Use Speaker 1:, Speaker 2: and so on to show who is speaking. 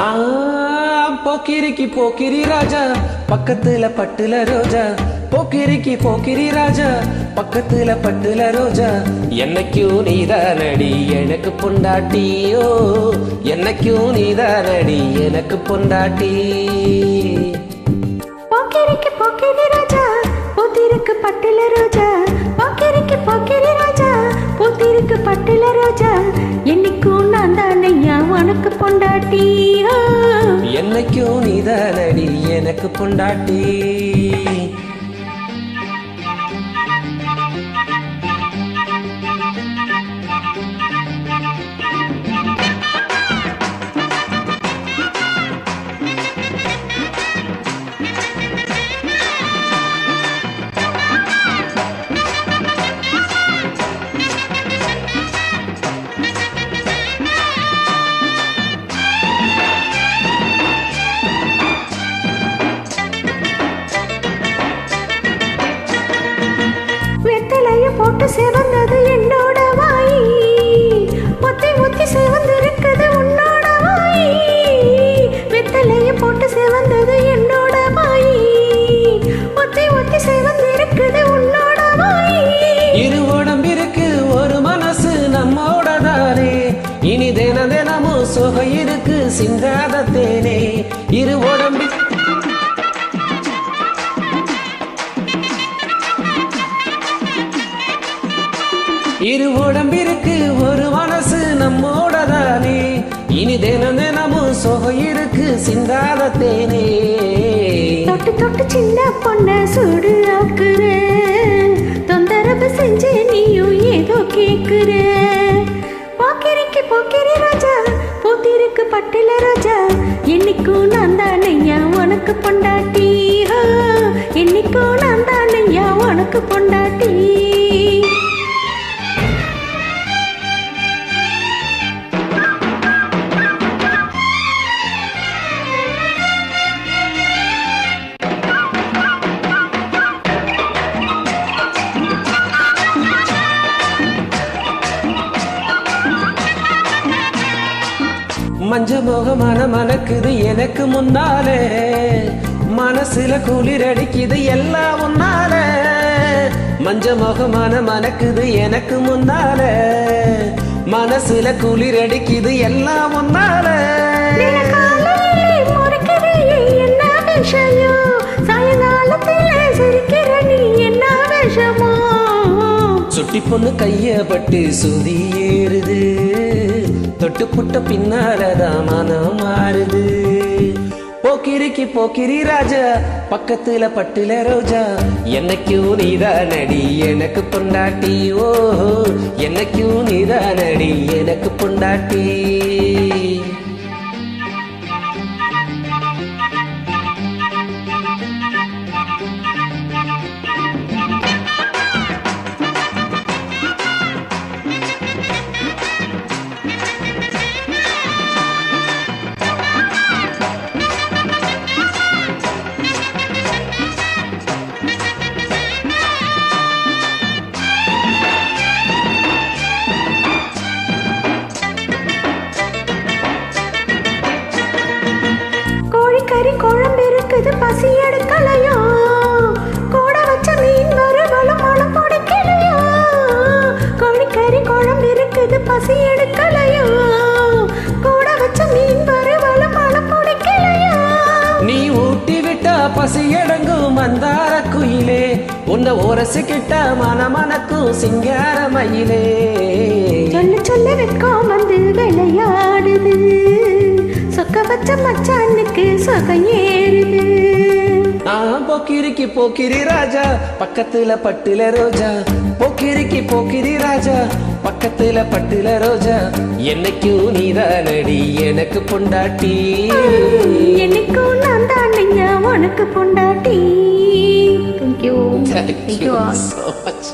Speaker 1: நான் போக்கிரிக்கு போக்கிரி ராஜா பக்கத்துல பட்டுல ரோஜா. போக்கிரிக்கு போக்கிரி ராஜா பக்கத்துல பட்டுல ரோஜா. என்னைக்கும் நீதானடி எனக்கு பொண்டாட்டியோ. என்னைக்கும் நீதானடி எனக்கு பொண்டாட்டி. எனக்கு பொண்டாட்டி. சிந்தாத தேனே இரு உடம்பி. இரு உடம்பிற்கு ஒரு மனசு நம்மோட தானே இனி தினம் தினமும் சுக இருக்கு சிந்தாத தேனே
Speaker 2: தொட்டு தொட்டு சின்ன பொண்ண சுடு ஆக்குற. தொந்தரவு செஞ்சு நீயும் ஏதோ கேக்குற. உனக்கு பொண்டாட்டி ஆ, நான் தானே உனக்கு பொண்டாட்டி
Speaker 1: மஞ்ச முகமான மணக்குது எனக்கு முன்னாலே. மனசுல குளிர் அடிக்குது எல்லாம் உன்னால. மஞ்ச முகமான மணக்குது எனக்கு முன்னால. மனசுல குளிர் அடிக்குது எல்லாம் உன்னால. சுட்டி பொண்ணு கைய பட்டு சுதி ஏறுது. விட்டு புட்ட பின்னாலதான் மனம் மாறுது. போக்கிரிக்கு போக்கிரி ராஜா பக்கத்துல பட்டுல ரோஜா. என்னைக்கும் நீதானடி எனக்கு பொண்டாட்டி. ஓ என்னைக்கும் நீதானடி எனக்கு பொண்டாட்டி. நீ ஊட்டி விட்டா பசி அடங்கும் மந்தார குயிலே. உன்னை உரசிக்கிட்ட மனமனக்கும் சிங்கார மயிலே.
Speaker 2: சொல்ல சொல்ல வெட்கம் வந்து விளையாடுது. சொக்க வச்ச மச்சானுக்கு சொகம் ஏறுது.
Speaker 1: நான் போக்கிரிக்கு போக்கிரி ராஜா பக்கத்துல பட்டுல ரோஜா. போக்கிரிக்கு போக்கிரி ராஜா பக்கத்துல பட்டுல ரோஜா. என்னைக்கும் நீதானடி எனக்கு பொண்டாட்டி.
Speaker 2: என்னைக்கும் உனக்கு பொண்டாட்டி thank you
Speaker 1: Thank you so much.